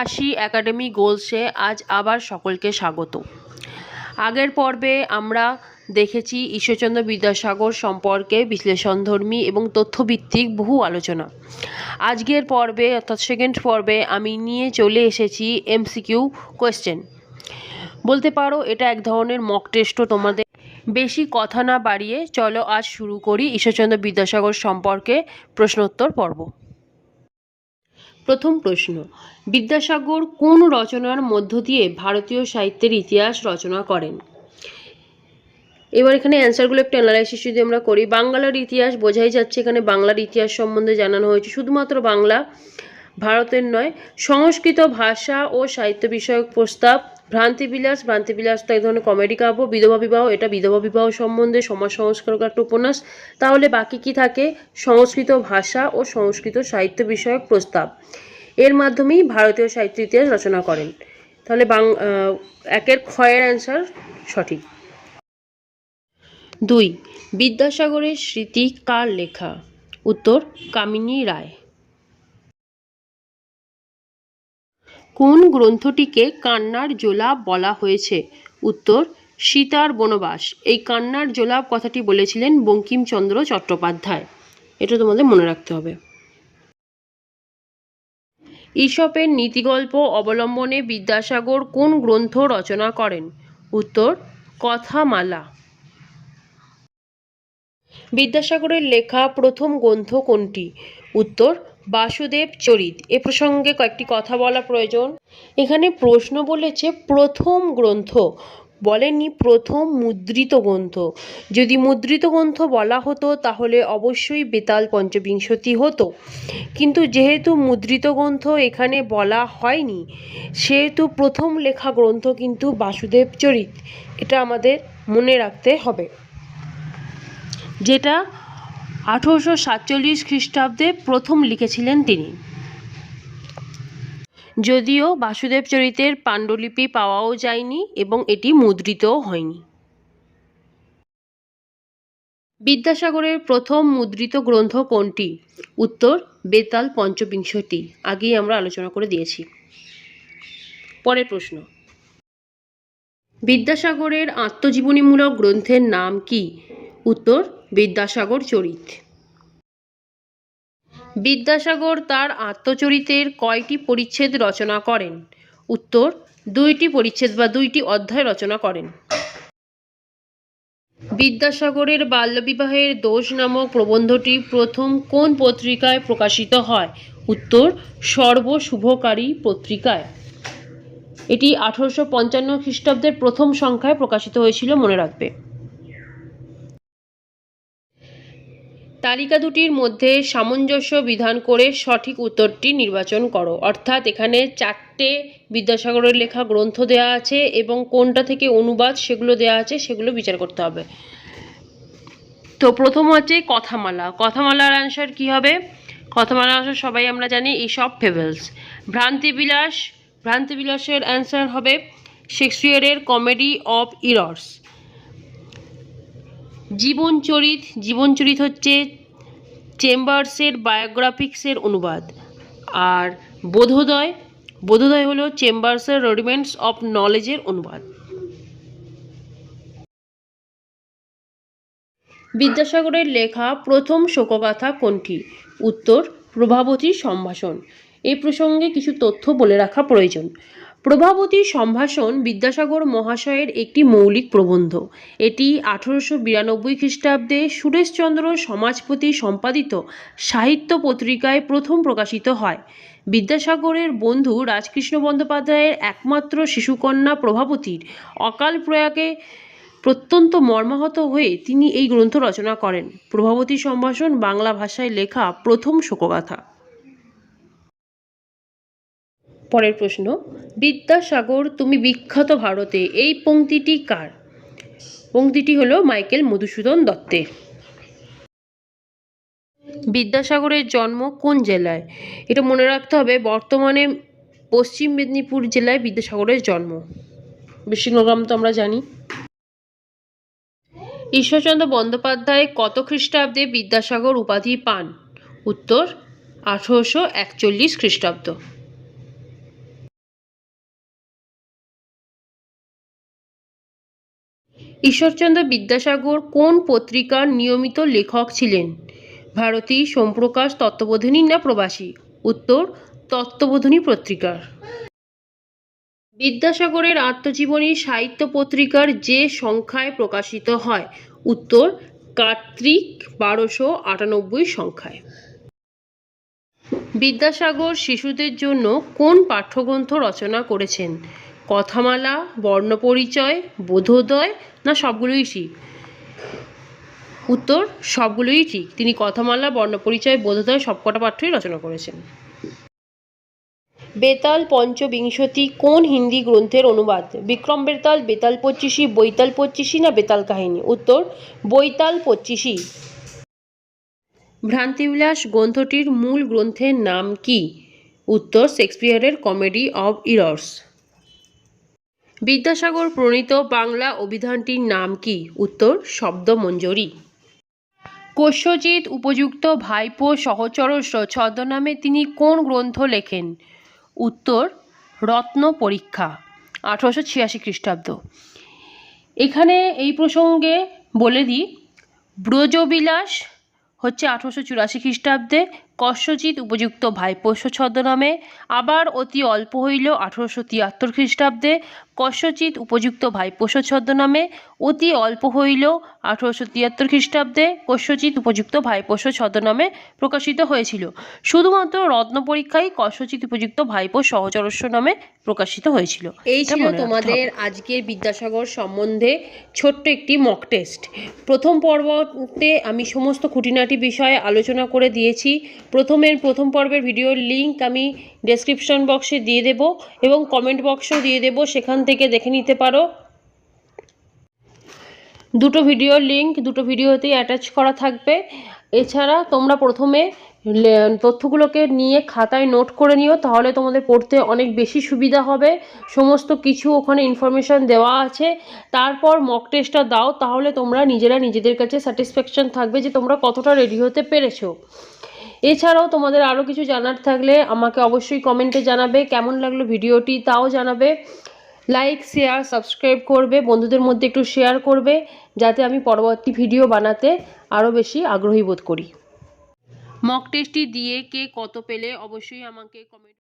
হাসি একাডেমি গোলসে আজ আবার সকলকে স্বাগত। আগের পর্বে আমরা দেখেছি ঈশ্বরচন্দ্র বিদ্যাসাগর সম্পর্কে বিশ্লেষণধর্মী এবং তথ্যভিত্তিক বহু আলোচনা। আজকের পর্বে অর্থাৎ সেকেন্ড পর্বে আমি নিয়ে চলে এসেছি এমসিকিউ কোয়েশ্চেন বলতে পারো, এটা এক ধরনের মক টেস্টও তোমাদের। বেশি কথা না বাড়িয়ে চলো আজ শুরু করি ঈশ্বরচন্দ্র বিদ্যাসাগর সম্পর্কে প্রশ্নোত্তর পর্ব। প্রথম প্রশ্ন, বিদ্যাসাগর কোন রচনার মধ্য দিয়ে ভারতীয় সাহিত্যের ইতিহাস রচনা করেন? এবার এখানে অ্যান্সারগুলো একটু অ্যানালাইসিস যদি আমরা করি, বাংলার ইতিহাস বোঝাই যাচ্ছে এখানে বাংলার ইতিহাস সম্বন্ধে জানানো হয়েছে, শুধুমাত্র বাংলা ভারতের নয়, সংস্কৃত ভাষা ও সাহিত্য বিষয়ক প্রস্তাব, ভ্রান্তিবিলাস ভ্রান্তিবিলাস তো এক ধরনের কমেডি কাব্য, বিধবা বিবাহ, এটা বিধবা বিবাহ সম্বন্ধে সমাজ সংস্কারক একটা উপন্যাস। তাহলে বাকি কি থাকে? সংস্কৃত ভাষা ও সংস্কৃত সাহিত্য বিষয়ক প্রস্তাব। এর মাধ্যমেই ভারতীয় সাহিত্য ইতিহাস রচনা করেন। তাহলে বাং একের ক্ষয়ের অ্যান্সার সঠিক। দুই, বিদ্যাসাগরের স্মৃতি কার লেখা? উত্তর, কামিনী রায়। কোন গ্রন্থটিকে কান্নার জোলাপ বলা হয়েছে? উত্তর, সীতার বনবাস। এই কান্নার জোলাপ কথাটি বলেছিলেন বঙ্কিমচন্দ্র চট্টোপাধ্যায়। এটা তোমাদের মনে রাখতে হবে। ঈশপের নীতিগল্প অবলম্বনে বিদ্যাসাগর কোন গ্রন্থ রচনা করেন? উত্তর, কথামালা। বিদ্যাসাগরের লেখা প্রথম গ্রন্থ কোনটি? উত্তর বাসুদেব চরিত। এ প্রসঙ্গে কয়েকটি কথা বলা প্রয়োজন। এখানে প্রশ্ন বলেছে, প্রথম গ্রন্থ। বলেনি প্রথম মুদ্রিত গ্রন্থ। যদি মুদ্রিত গ্রন্থ বলা হতো, তাহলে অবশ্যই বেতাল পঞ্চবিংশতি হতো। কিন্তু যেহেতু মুদ্রিত গ্রন্থ এখানে বলা হয়নি, সেহেতু প্রথম লেখা গ্রন্থ কিন্তু বাসুদেব চরিত। এটা আমাদের মনে রাখতে হবে। যেটা আঠেরোশো সাতচল্লিশ খ্রিস্টাব্দে প্রথম লিখেছিলেন তিনি। যদিও বাসুদেব চরিতের পাণ্ডুলিপি পাওয়াও যায়নি এবং এটি মুদ্রিতও হয়নি। বিদ্যাসাগরের প্রথম মুদ্রিত গ্রন্থ কোনটি? উত্তর, বেতাল পঞ্চবিংশতি। আগেই আমরা আলোচনা করে দিয়েছি। পরের প্রশ্ন। বিদ্যাসাগরের আত্মজীবনীমূলক গ্রন্থের নাম কি? উত্তর বিদ্যাসাগর চরিত। বিদ্যাসাগর তার আত্মচরিতের কয়টি পরিচ্ছেদ রচনা করেন? উত্তর, দুইটি পরিচ্ছেদ বা দুইটি অধ্যায় রচনা করেন। বিদ্যাসাগরের বাল্যবিবাহের দোষ নামক প্রবন্ধটি প্রথম কোন পত্রিকায় প্রকাশিত হয়? উত্তর, সর্বশুভকারী পত্রিকায়। এটি আঠারোশো পঞ্চান্ন খ্রিস্টাব্দের প্রথম সংখ্যায় প্রকাশিত হয়েছিল, মনে রাখবে। তালিকা দুটির মধ্যে সামঞ্জস্য বিধান করে সঠিক উত্তরটি নির্বাচন করো। অর্থাৎ এখানে চারটে বিদ্যাসাগরের লেখা গ্রন্থ দেওয়া আছে এবং কোনটা থেকে অনুবাদ সেগুলো দেওয়া আছে সেগুলো বিচার করতে হবে। তো প্রথম হচ্ছে কথামালা। কথামালার অ্যান্সার কি হবে? কথামালার অ্যান্সার সবাই আমরা জানি সব ফেভেলস ভ্রান্তিবিলাস, ভ্রান্তিবিলাসের অ্যান্সার হবে শেক্সপিয়ারের কমেডি অফ ইরর্স জীবনচরিত জীবনচরিত হচ্ছে চেম্বার্সের বায়োগ্রাফিক্সের অনুবাদ। আর বোধোদয় বোধোদয় হলো চেম্বার্সের রুডিমেন্টস অফ নলেজের অনুবাদ। বিদ্যাসাগরের লেখা প্রথম শোকগাথা কোনটি? উত্তর প্রভাবতীর সম্ভাষণ। এই প্রসঙ্গে কিছু তথ্য বলে রাখা প্রয়োজন। প্রভাবতী সম্ভাষণ বিদ্যাসাগর মহাশয়ের একটি মৌলিক প্রবন্ধ। এটি আঠারোশো বিরানব্বই খ্রিস্টাব্দে সুরেশচন্দ্র সমাজপতি সম্পাদিত সাহিত্য পত্রিকায় প্রথম প্রকাশিত হয়। বিদ্যাসাগরের বন্ধু রাজকৃষ্ণ বন্দ্যোপাধ্যায়ের একমাত্র শিশুকন্যা প্রভাবতীর অকাল প্রয়াগে প্রত্যন্ত মর্মাহত হয়ে তিনি এই গ্রন্থ রচনা করেন। প্রভাবতী সম্ভাষণ বাংলা ভাষায় লেখা প্রথম শোকগাথা। পরের প্রশ্ন, বিদ্যাসাগর, তুমি বিখ্যাত ভারতে, এই পংক্তিটি কার? পংক্তিটি হলো মাইকেল মধুসূদন দত্তের বিদ্যাসাগরের জন্ম কোন জেলায়? এটা মনে রাখতে হবে, বর্তমানে পশ্চিম মেদিনীপুর জেলায় বিদ্যাসাগরের জন্ম। বিষ্ণুগ্রাম তো আমরা জানি। ঈশ্বরচন্দ্র বন্দ্যোপাধ্যায় কত খ্রিস্টাব্দে বিদ্যাসাগর উপাধি পান? উত্তর, আঠেরোশো একচল্লিশ খ্রিস্টাব্দ। ঈশ্বরচন্দ্র বিদ্যাসাগর কোন পত্রিকার নিয়মিত লেখক ছিলেন? ভারতী, সোমপ্রকাশ, তত্ত্ববোধিনী না প্রবাসী? উত্তর, তত্ত্ববোধিনী পত্রিকার। বিদ্যাসাগরের আত্মজীবনী সাহিত্য পত্রিকার যে সংখ্যায় প্রকাশিত হয়? উত্তর কার্তিক বারোশো আটানব্বই সংখ্যায়। বিদ্যাসাগর শিশুদের জন্য কোন পাঠ্যগ্রন্থ রচনা করেছেন? কথামালা, বর্ণপরিচয়, বোধোদয়, না সবগুলোই ঠিক? উত্তর, সবগুলোই ঠিক। তিনি কথামালা, বর্ণপরিচয়, বোধোদয় সবকটা পাঠ্যই রচনা করেছেন। বেতাল পঞ্চবিংশতি কোন হিন্দি গ্রন্থের অনুবাদ? বিক্রম বেতাল বেতাল পঁচিশি, বৈতাল পঁচিশি, না বেতাল কাহিনী? উত্তর, বৈতাল পঁচিশি। ভ্রান্তিবিলাস গ্রন্থটির মূল গ্রন্থের নাম কি? উত্তর, শেক্সপিয়ারের কমেডি অব ইরর্স। বিদ্যাসাগর প্রণীত বাংলা অভিধানটির নাম কি? উত্তর, শব্দমঞ্জরি। কস্যজিৎ উপযুক্ত ভাইপো সহচরস্য ছদ্মনামে তিনি কোন গ্রন্থ লেখেন? উত্তর, রত্ন পরীক্ষা, আঠারোশো ছিয়াশি খ্রিস্টাব্দ। এখানে এই প্রসঙ্গে বলে দিই, ব্রজবিলাস হচ্ছে আঠারোশো চুরাশি খ্রিস্টাব্দে কস্যজিৎ উপযুক্ত ভাইপোষ্য ছদ্মনামে, আবার অতি অল্প হইল আঠারোশো তিয়াত্তর খ্রিস্টাব্দে কস্যজিৎ উপযুক্ত ভাইপোষ্য ছদ্মনামে অতি অল্প হইল আঠারোশো তিয়াত্তর খ্রিস্টাব্দে কস্যজিৎ উপযুক্ত ভাইপোষ্য ছদ্মনামে প্রকাশিত হয়েছিল। শুধুমাত্র রত্ন পরীক্ষায় কস্যজিৎ উপযুক্ত ভাইপো সহচরস্য নামে প্রকাশিত হয়েছিল। এই ছিল তোমাদের আজকের বিদ্যাসাগর সম্বন্ধে ছোট্ট একটি মক টেস্ট প্রথম পর্বতে আমি সমস্ত খুঁটিনাটি বিষয়ে আলোচনা করে দিয়েছি। প্রথমের প্রথম পর্বের ভিডিওর লিংক আমি ডেসক্রিপশন বক্সে দিয়ে দেব এবং কমেন্ট বক্সেও দিয়ে দেব। সেখান থেকে দেখে নিতে পারো। দুটো ভিডিও লিংক দুটো ভিডিওতেই অ্যাটাচ করা থাকবে। এছাড়া তোমরা প্রথমে তথ্যগুলোকে নিয়ে খাতায় নোট করে নিও, তাহলে তোমাদের পড়তে অনেক বেশি সুবিধা হবে। সমস্ত কিছু ওখানে ইনফরমেশান দেওয়া আছে। তারপর মক টেস্টটা দাও, তাহলে তোমরা নিজেরা নিজেদের কাছে স্যাটিসফ্যাকশন থাকবে যে তোমরা কতটা রেডি হতে পেরেছ। এছাড়াও তোমাদের আরও কিছু জানার থাকলে আমাকে অবশ্যই কমেন্টে জানাবে, কেমন লাগল ভিডিওটি তাও জানাবে। লাইক শেয়ার সাবস্ক্রাইব করবে, বন্ধুদের মধ্যে একটু শেয়ার করবে, যাতে আমি পরবর্তী ভিডিও বানাতে আরও বেশি আগ্রহী বোধ করি। মক টেস্টটি দিয়ে কে কত পেলে, অবশ্যই আমাকে কমেন্ট